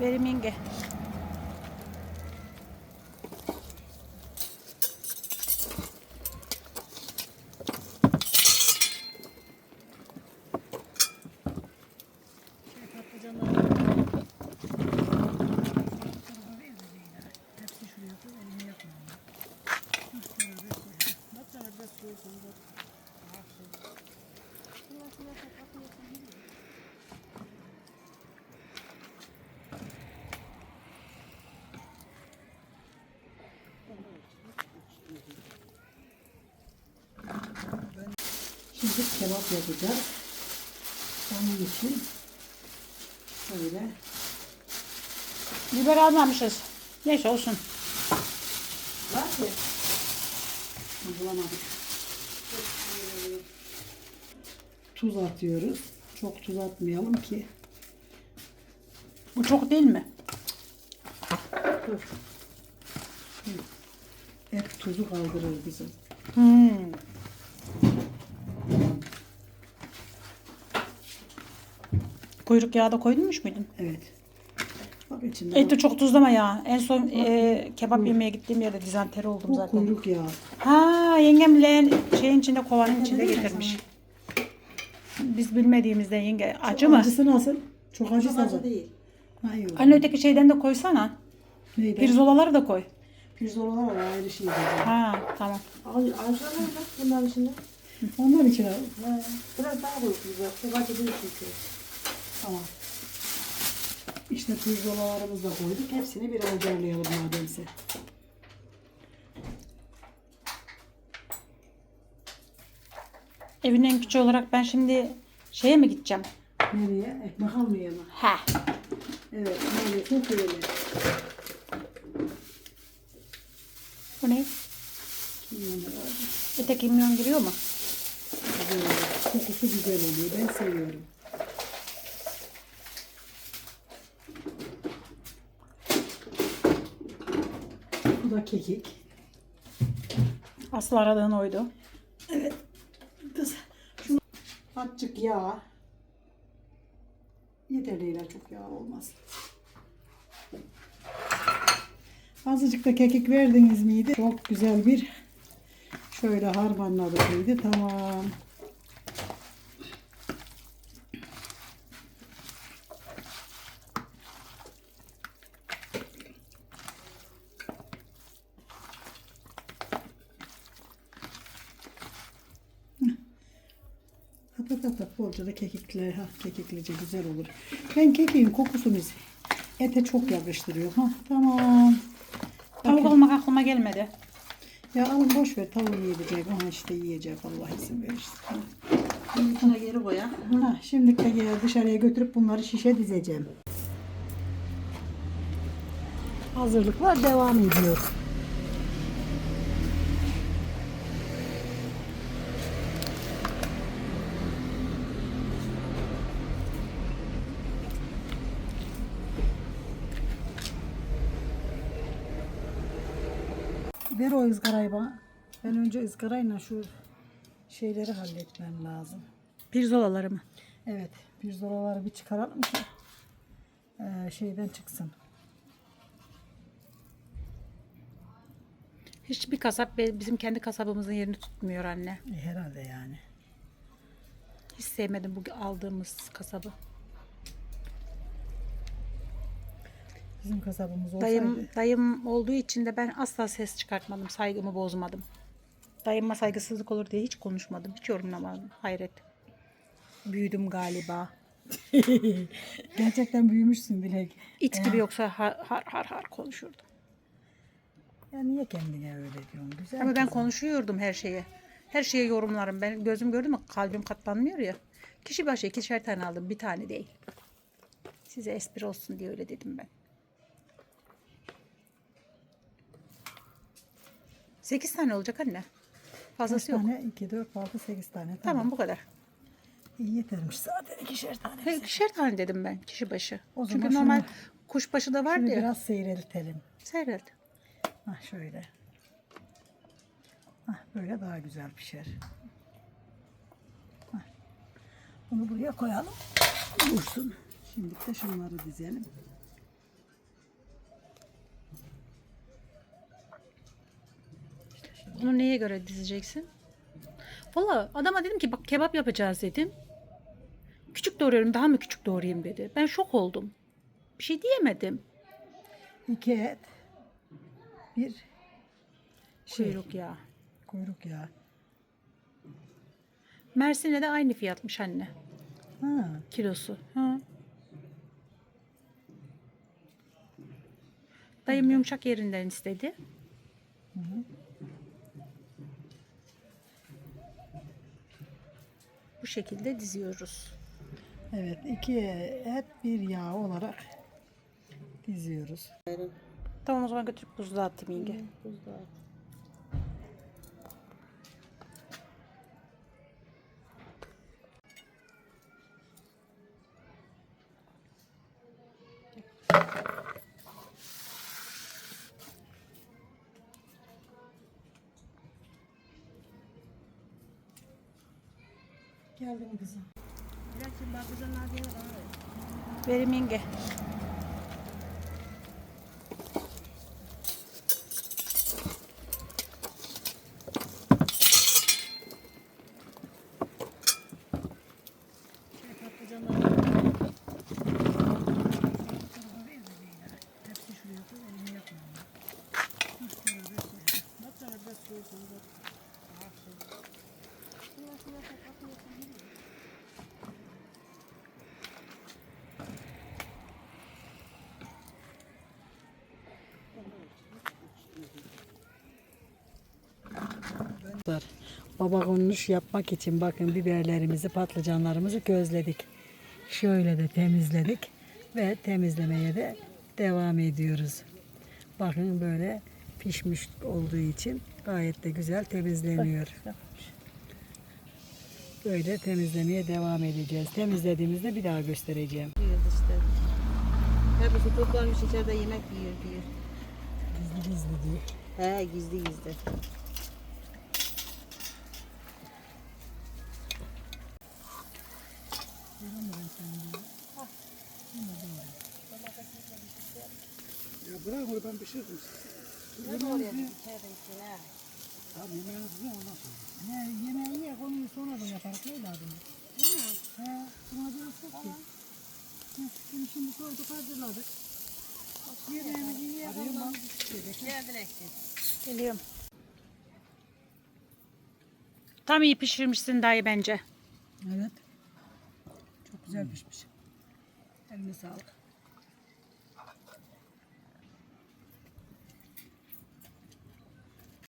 Verim yenge. Şey patlıcanlar. Hepsi şuraya koy, elini yakma. Hah, beraber koy. Bak sana biraz suyu koy, bak. Şimdi kebap yapacağız. Onun için böyle Biber almamışız. Neyse olsun. var ki bulamadık. Tuz atıyoruz. Çok tuz atmayalım ki. Bu çok değil mi? Dur. Et tuzu kaldırır bizim. Hmm. Kuyruk yağı da koymuş muydun? Evet. Bak içinde Eti çok tuzlama ya. En son e, kebap yemeye gittiğim yerde dizanteri oldum bu zaten. kuyruk yağı. Ha yengem leğen şeyin içinde kovanın içinde getirmiş. Biz bilmediğimizde yenge acı mı? Acısı nasıl? Çok acı Çok acı tadı. değil. Anne öteki şeyden de koysana. Neydi? Pirzolaları da koy. Pirzolalar var ayrı şey. diyeceğim. Ha tamam. Acılar ne bak bunların içinde? Ondan içine Biraz daha koyuyoruz. Çok acı değil çünkü. Tamam. İşte pirzolalarımızı da koyduk. Hepsini bir avcarlayalım mademse. Evin en küçüğü olarak ben şimdi şeye mi gideceğim? Nereye? Ekmek almaya mı? Ha. Evet, maalesef öyle. Bu ne? Kimyon. Ete kimyon giriyor mu? Güzel oluyor. Kokusu güzel oluyor. Ben seviyorum. Bu da kekik. Aslı aradığın oydu. Kız, şunu azıcık yağ. Yeter Leyla çok yağ olmaz. Azıcık da kekik verdiniz miydi? Çok güzel bir şöyle harmanladık mıydı? Tamam. At at at at bolca da kekikle ha kekiklice güzel olur. Ben kekiğin kokusunu ete çok yakıştırıyor. Ha tamam. Tavuk Bakın. almak aklıma gelmedi. Ya alın boş ver tavuğu yiyecek. Aha işte yiyecek Allah izin verirse. İçine geri koy ya. Ha, şimdi dışarıya götürüp bunları şişe dizeceğim. Hazırlıklar devam ediyor. Ver o ızgarayı bana. Ben önce ızgarayla şu şeyleri halletmem lazım. Pirzolaları mı? Evet, pirzolaları bir çıkaralım ki eee, şeyden çıksın. Hiçbir kasap bizim kendi kasabımızın yerini tutmuyor anne. E, herhalde yani. Hiç sevmedim bu aldığımız kasabı. Bizim kasabımız olsaydı. Dayım dayım olduğu için de ben asla ses çıkartmadım. Saygımı bozmadım. Dayıma saygısızlık olur diye hiç konuşmadım. Hiç yorumlamadım. Hayret. Büyüdüm galiba. Gerçekten büyümüşsün Dilek. İt gibi yoksa har har har, har konuşurdum. Ya niye kendine öyle diyorsun? Güzel Ama ben kızım. konuşuyordum her şeye. Her şeye yorumlarım. Ben gözüm gördü mü kalbim katlanmıyor ya. Kişi başı ikişer tane aldım. Bir tane değil. Size espri olsun diye öyle dedim ben. Sekiz tane olacak anne. Fazlası yok. tane? 2, 4, 6, 8 tane. Tamam. Bu kadar. İyi yetermiş zaten ikişer tane. He, İkişer tane dedim ben kişi başı. O Çünkü zaman normal şunu- kuşbaşı da vardı Şunu ya. biraz seyreltelim. Seyrelt. Hah şöyle. Hah böyle daha güzel pişer. Hah. Bunu buraya koyalım. Dursun. Şimdi de şunları dizelim. Bunu neye göre dizeceksin? Valla adama dedim ki bak kebap yapacağız dedim. Küçük doğruyorum daha mı küçük doğrayayım dedi. Ben şok oldum. Bir şey diyemedim. İki et. Bir şey, Kuyruk ya. kuyruk yağı. Mersin'e de aynı fiyatmış anne. Ha, Kilosu. Ha. Dayım yumuşak yerinden istedi. Bu şekilde diziyoruz. evet iki et bir yağ olarak diziyoruz. Tamam o zaman götürüp buzluğa attım yenge. Geldim kızım. Verim yenge. Hepsi şuraya koy. Elini yakma. Hah, beraber koy. Baba konuş yapmak için bakın biberlerimizi, patlıcanlarımızı gözledik. Şöyle de temizledik ve temizlemeye de devam ediyoruz. Bakın böyle pişmiş olduğu için gayet de güzel temizleniyor. Böyle temizlemeye devam edeceğiz. Temizlediğimizde bir daha göstereceğim. Hepsi toplanmış içeride yemek yiyor diyor. Gizli gizli diyor. He gizli gizli. Ya onu pişiririm. Ne içeride içine? Tamam yemeğinizi yiyin ondan sonra. Ne yemeği ye konuyu sonra da yaparız öyle adını. He, buna da yok ki. Bunu şimdi koyduk hazırladık. Yemeğimizi yiye Allah'ım. Geldin eksin. Geliyorum. Tam iyi pişirmişsin dayı bence. Evet. Çok güzel pişmiş. Eline sağlık.